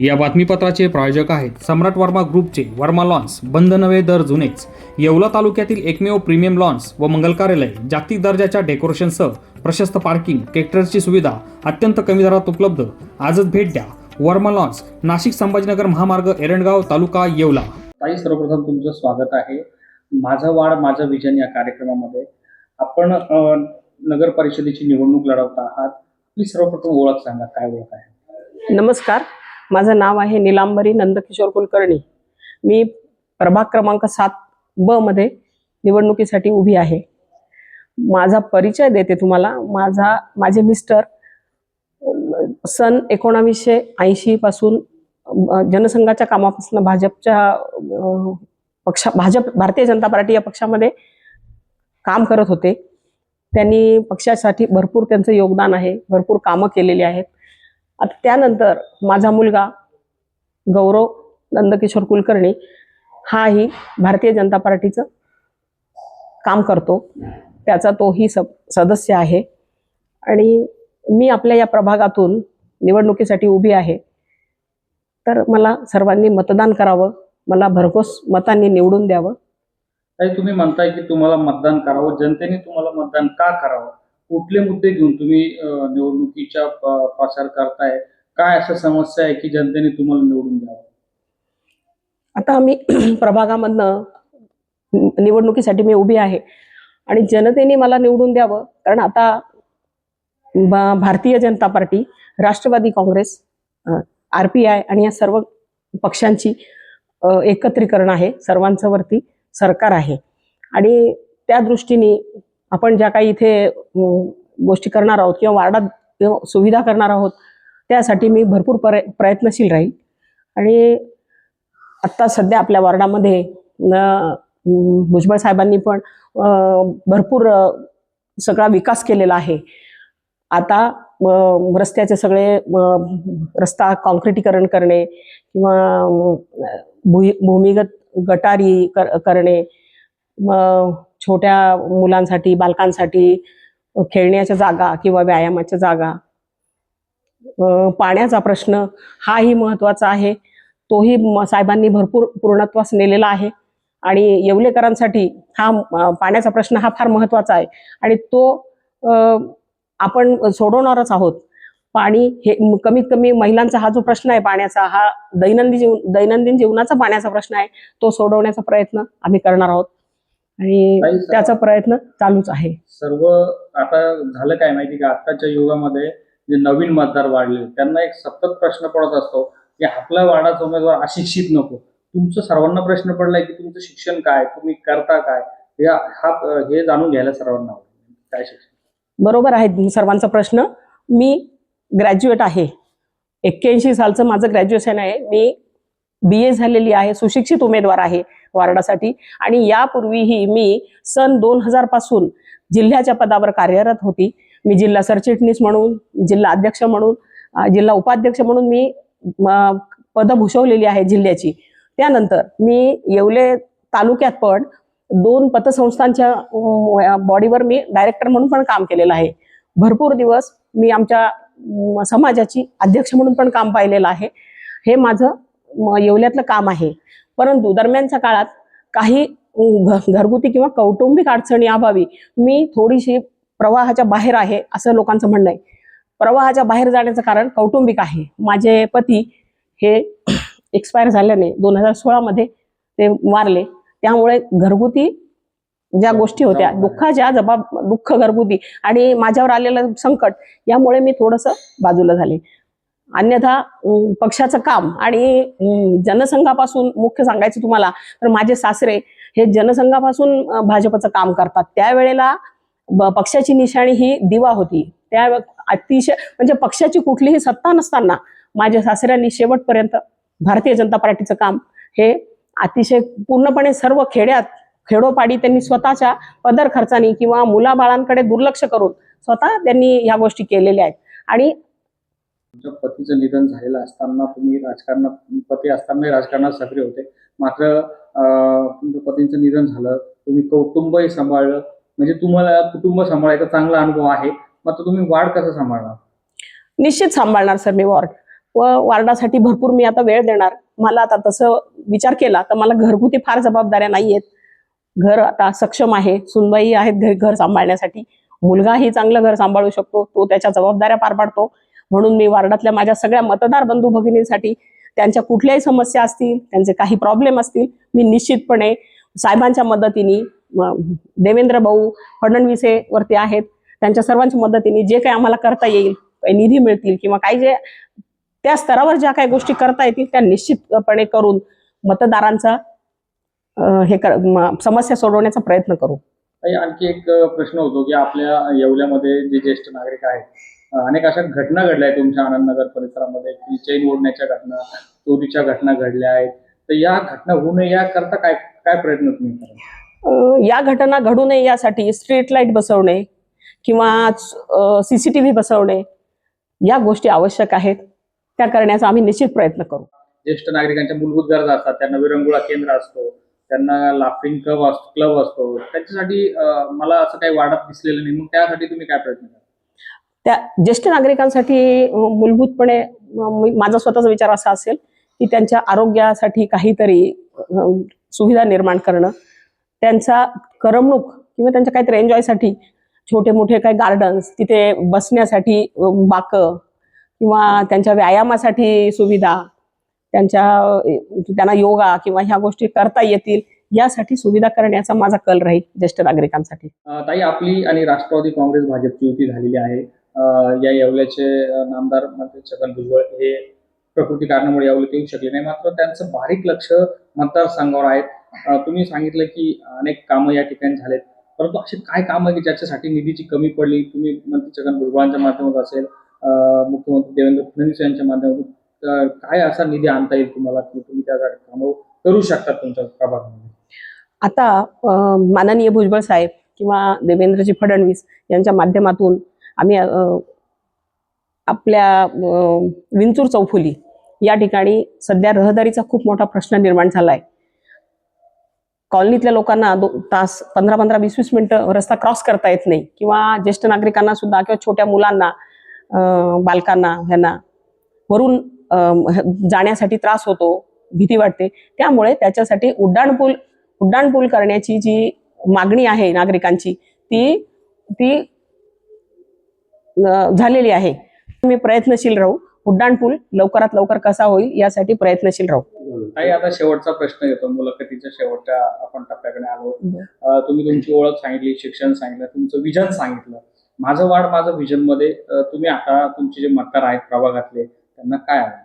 या बातमीपत्राचे प्रायोजक आहेत सम्राट वर्मा ग्रुपचे वर्मा लॉन्स बंद नवे दर जुनेच. येवला तालुक्यातील एकमेव प्रीमियम लॉन्स व मंगल कार्यालय जागतिक दर्जाच्या डेकोरेशनसह प्रशस्त पार्किंग ट्रॅक्टरची सुविधा अत्यंत कमी दरात उपलब्ध. आजच भेट द्या. वर्मा लॉन्स नाशिक संभाजीनगर महामार्ग एरंडगाव तालुका येवला. ताई सर्वप्रथम तुमचं स्वागत आहे. माझं वाढ माझं विजन या कार्यक्रमामध्ये. आपण नगर परिषदेची निवडणूक लढवत आहात. प्लीज सर्वप्रथम ओळख सांगा काय ओळख आहे? नमस्कार. माझं नाव आहे निलांबरी नंदकिशोर कुलकर्णी. मी प्रभाग क्रमांक सात ब मध्ये निवडणुकीसाठी उभी आहे. माझा परिचय देते तुम्हाला. माझा माझे मिस्टर सन एकोणावीसशे ऐंशी पासून जनसंघाच्या कामापासून भाजपच्या पक्षा भाजप भारतीय जनता पार्टी या पक्षामध्ये काम करत होते. त्यांनी पक्षासाठी भरपूर त्यांचं योगदान आहे. भरपूर कामं केलेली आहेत. आता त्यानंतर माझा मुलगा गौरव नंदकिशोर कुलकर्णी हाही भारतीय जनता पार्टीचं काम करतो. त्याचा तोही सब सदस्य आहे. आणि मी आपल्या या प्रभागातून निवडणुकीसाठी उभी आहे. तर मला सर्वांनी मतदान करावं मला भरघोस मतांनी निवडून द्यावं. तुम्ही म्हणताय की तुम्हाला मतदान करावं जनतेने तुम्हाला मतदान का करावं? कुठले मुद्दे घेऊन तुम्ही निवडणुकीच्या निवडणुकीचा प्रचार करताय? काय अशा समस्या आहे की जनतेने तुम्हाला निवडून द्यावं? आता आम्ही प्रभागामधनं निवडणुकीसाठी मी उभी आहे आणि जनतेने मला निवडून द्यावं. कारण आता Bharatiya Janata party Rashtrawadi Congress R P I आणि या सर्व पक्षांची एकत्रीकरण आहे. सर्वांचं वरती सरकार आहे. आणि त्या दृष्टीने आपण ज्या काही इथे गोष्टी करणार आहोत किंवा वार्डात सुविधा करणार आहोत त्यासाठी मी भरपूर प्र प्रयत्नशील राहील. आणि आत्ता सध्या आपल्या वॉर्डामध्ये भुजबळ साहेबांनी पण भरपूर सगळा विकास केलेला आहे. आता रस्त्याचे सगळे रस्ता कॉन्क्रिटीकरण करणे किंवा भुई- भूमिगत गटारी कर करणे मग छोट्या मुलांसाठी बालकांसाठी खेळण्याच्या जागा किंवा व्यायामाच्या जागा. पाण्याचा प्रश्न हाही महत्त्वाचा आहे. तोही साहेबांनी भरपूर पूर्णत्वास नेलेला आहे. आणि येवलेकरांसाठी हा पाण्याचा प्रश्न हा फार महत्त्वाचा आहे. आणि तो आपण सोडवणारच आहोत. पाणी हे कमीत कमी महिलांचा हा जो प्रश्न आहे पाण्याचा हा दैनंदिन जीव दैनंदिन जीवनाचा पाण्याचा प्रश्न आहे तो सोडवण्याचा प्रयत्न आम्ही करणार आहोत. आणि त्याचा प्रयत्न चालूच आहे. सर्व आता झालं काय माहिती का? आताच्या युगामध्ये जे नवीन मतदार वाढले त्यांना एक सतत प्रश्न पडत असतो की आपला वाडाचा उमेदवार अशिक्षित नको. तुमचं सर्वांना प्रश्न पडलाय की तुमचं शिक्षण काय? तुम्ही करता काय? या हा हे जाणून घ्यायला सर्वांना. काय शिक्षण? बरोबर आहे सर्वांचा प्रश्न. मी ग्रॅज्युएट आहे. एक्क्याऐंशी सालचं माझं ग्रॅज्युएशन आहे. मी बी ए झालेली आहे सुशिक्षित उमेदवार आहे वार्डासाठी. आणि यापूर्वीही मी सन दोन हजारपासून जिल्ह्याच्या पदावर कार्यरत होती. मी जिल्हा सरचिटणीस म्हणून जिल्हा अध्यक्ष म्हणून जिल्हा उपाध्यक्ष म्हणून मी पद पदं भूषवलेली आहे जिल्ह्याची. त्यानंतर मी येवले तालुक्यात पण दोन पतसंस्थांच्या बॉडीवर मी डायरेक्टर म्हणून पण काम केलेलं आहे. भरपूर दिवस मी आमच्या समाजाची अध्यक्ष म्हणून पण काम पाहिलेलं आहे. हे माझं येवल्यातलं काम आहे. परंतु दरम्यानच्या काळात काही घरगुती किंवा कौटुंबिक अडचणी अभावी मी थोडीशी प्रवाहाच्या बाहेर आहे असं लोकांचं म्हणणं आहे. प्रवाहाच्या बाहेर जाण्याचं कारण कौटुंबिक आहे. माझे पती हे एक्सपायर झाल्याने दोन हजार सोळामध्ये ते वारले. त्यामुळे घरगुती ज्या गोष्टी होत्या दुःखाच्या जबाब दुःख घरगुती आणि माझ्यावर आलेलं संकट यामुळे मी थोडंसं बाजूला झाले. अन्यथा पक्षाचं काम आणि जनसंघापासून मुख्य सांगायचं तुम्हाला तर माझे सासरे हे जनसंघापासून भाजपचं काम करतात. त्यावेळेला पक्षाची निशाणी ही दिवा होती. त्या अतिशय म्हणजे पक्षाची कुठलीही सत्ता नसताना माझ्या सासऱ्यांनी शेवटपर्यंत भारतीय जनता पार्टीचं काम हे अतिशय पूर्णपणे सर्व खेड्यात खेडोपाडी त्यांनी स्वतःच्या पदर खर्चानी किंवा मुलाबाळांकडे दुर्लक्ष करून स्वतः त्यांनी ह्या गोष्टी केलेल्या आहेत. आणि तुमच्या पतीचं निधन झालेलं असताना तुम्ही राजकारणात पती असतानाही राजकारणात सक्रिय होते. मात्र तुमच्या पतींचं निधन झालं तुम्ही कौटुंबही सांभाळलं. म्हणजे तुम्हाला कुटुंब सांभाळायचा चांगला अनुभव आहे. मात्र तुम्ही वाढ कसं सांभाळणार? निश्चित सांभाळणार सर मी वॉर्ड. व वार्डासाठी भरपूर मी आता वेळ देणार. मला आता तसं विचार केला तर मला घरगुती फार जबाबदाऱ्या नाही आहेत. घर आता सक्षम आहे सुनबाई आहेत घर सांभाळण्यासाठी. मुलगाही चांगलं घर सांभाळू शकतो तो त्याच्या जबाबदाऱ्या पार पाडतो. म्हणून मी वार्डातल्या माझ्या सगळ्या मतदार बंधू भगिनींसाठी त्यांच्या कुठल्याही समस्या असतील त्यांचे काही प्रॉब्लेम असतील मी निश्चितपणे साहेबांच्या मदतीने देवेंद्र भाऊ फडणवीसे वरती आहेत त्यांच्या सर्वांच्या मदतीने जे काही आम्हाला करता येईल निधी मिळतील किंवा काही जे त्या स्तरावर ज्या काही गोष्टी करता येतील त्या निश्चितपणे करून मतदारांचा हे कर समस्या सोडवण्याचा प्रयत्न करू. आणखी एक प्रश्न होतो की आपल्या येवल्यामध्ये जे ज्येष्ठ नागरिक आहेत अनेक अशा घटना घडल्या आहेत तुमच्या आनंदनगर परिसरामध्ये की चैन ओढण्याच्या घटना चोरीच्या घटना घडल्या आहेत. तर या घटना होऊ नये याकरता काय काय प्रयत्न तुम्ही करा या घटना घडू नये यासाठी स्ट्रीट लाइट बसवणे किंवा सीसीटीव्ही बसवणे या गोष्टी आवश्यक आहेत. त्या करण्याचा आम्ही निश्चित प्रयत्न करू. ज्येष्ठ नागरिकांच्या मूलभूत गरजा असतात त्यांना विरंगुळा केंद्र असतो त्यांना लाफिंग क्लब असतो क्लब असतो. त्यांच्यासाठी मला असं काही वाढत दिसलेलं नाही मग त्यासाठी तुम्ही काय प्रयत्न करा त्या ज्येष्ठ नागरिकांसाठी मूलभूतपणे माझा स्वतःचा विचार असा असेल की त्यांच्या आरोग्यासाठी काहीतरी सुविधा निर्माण करणं त्यांचा करमणूक किंवा त्यांच्या काहीतरी एन्जॉयसाठी छोटे मोठे काही गार्डन्स तिथे बसण्यासाठी बाकं किंवा त्यांच्या व्यायामासाठी सुविधा त्यांच्या त्यांना योगा किंवा ह्या गोष्टी करता येतील यासाठी सुविधा करण्याचा माझा कल राहील ज्येष्ठ नागरिकांसाठी. ताई आपली आणि राष्ट्रवादी काँग्रेस भाजपची युती झालेली आहे. या येवल्याचे नामदार मंत्री छगन भुजबळ हे प्रकृती कारणामुळे येवल्यात येऊ शकले नाही. मात्र त्यांचं बारीक लक्ष मतदारसंघावर आहेत तुम्ही सांगितलं की अनेक कामं या ठिकाणी झालेत. परंतु असे काय कामं की ज्याच्यासाठी निधीची कमी पडली? तुम्ही मंत्री छगन भुजबळांच्या माध्यमातून असेल मुख्यमंत्री देवेंद्र फडणवीस यांच्या माध्यमातून. काय असा निधी आणता येईल तुम्हाला? की तुम्ही त्यासाठी कामं करू शकता तुमच्या प्रभागामध्ये आता माननीय भुजबळ साहेब किंवा देवेंद्रजी फडणवीस यांच्या माध्यमातून आम्ही आपल्या विंचूर चौफुली या ठिकाणी सध्या रहदारीचा खूप मोठा प्रश्न निर्माण झाला आहे कॉलनीतल्या लोकांना दो तास पंधरा पंधरा वीस वीस मिनटं रस्ता क्रॉस करता येत नाही किंवा ज्येष्ठ नागरिकांना सुद्धा किंवा छोट्या मुलांना बालकांना ह्यांना वरून जाण्यासाठी त्रास होतो भीती वाटते. त्यामुळे त्याच्यासाठी उड्डाणपूल उड्डाणपूल करण्याची जी मागणी आहे नागरिकांची ती ती झालेली आहे. मी प्रयत्नशील राहू. उड्डाणपूल लवकरात लवकर कसा होईल यासाठी प्रयत्नशील राहू. काही आता शेवटचा प्रश्न येतो. मुलाखतीच्या शेवटच्या आपण टप्प्याकडे आलो. तुम्ही तुमची ओळख सांगितली शिक्षण सांगितलं तुमचं विजन सांगितलं. माझं वाढ माझं विजनमध्ये तुम्ही आता तुमचे जे मतदार आहेत प्रभागातले त्यांना काय आहे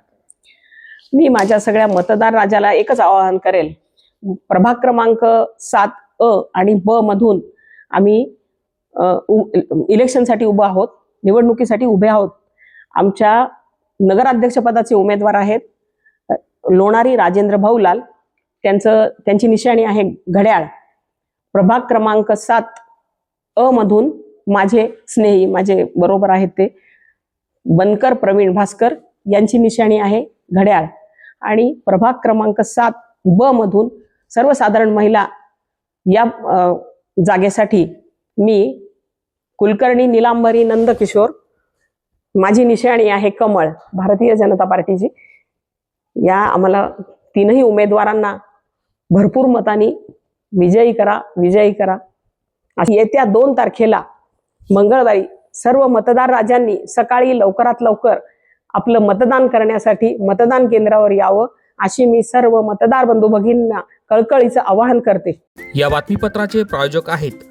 मी माझ्या सगळ्या मतदार राजाला एकच आवाहन करेल. प्रभाग क्रमांक सात अ आणि ब मधून आम्ही इलेक्शनसाठी उभं आहोत. निवडणुकीसाठी उभे आहोत. आमच्या नगराध्यक्षपदाचे उमेदवार आहेत लोणारी राजेंद्र भाऊलाल. त्यांचं त्यांची निशाणी आहे घड्याळ. प्रभाग क्रमांक सात अ मधून माझे स्नेही माझे बरोबर आहेत ते बनकर प्रवीण भास्कर यांची निशाणी आहे घड्याळ. आणि प्रभाग क्रमांक सात ब मधून सर्वसाधारण महिला या जागेसाठी मी कुलकर्णी निलांबरी नंदकिशोर माझी निशाणी आहे कमळ भारतीय जनता पार्टीची. या आम्हाला तीनही उमेदवारांना भरपूर मतांनी विजयी करा विजयी करा. येत्या दोन तारखेला मंगळवारी सर्व मतदार राजांनी सकाळी लवकरात लवकर आपलं मतदान करण्यासाठी मतदान केंद्रावर यावं अशी मी सर्व मतदार बंधू भगिनींना कळकळीचं आवाहन करते. या बातमीपत्राचे प्रायोजक आहेत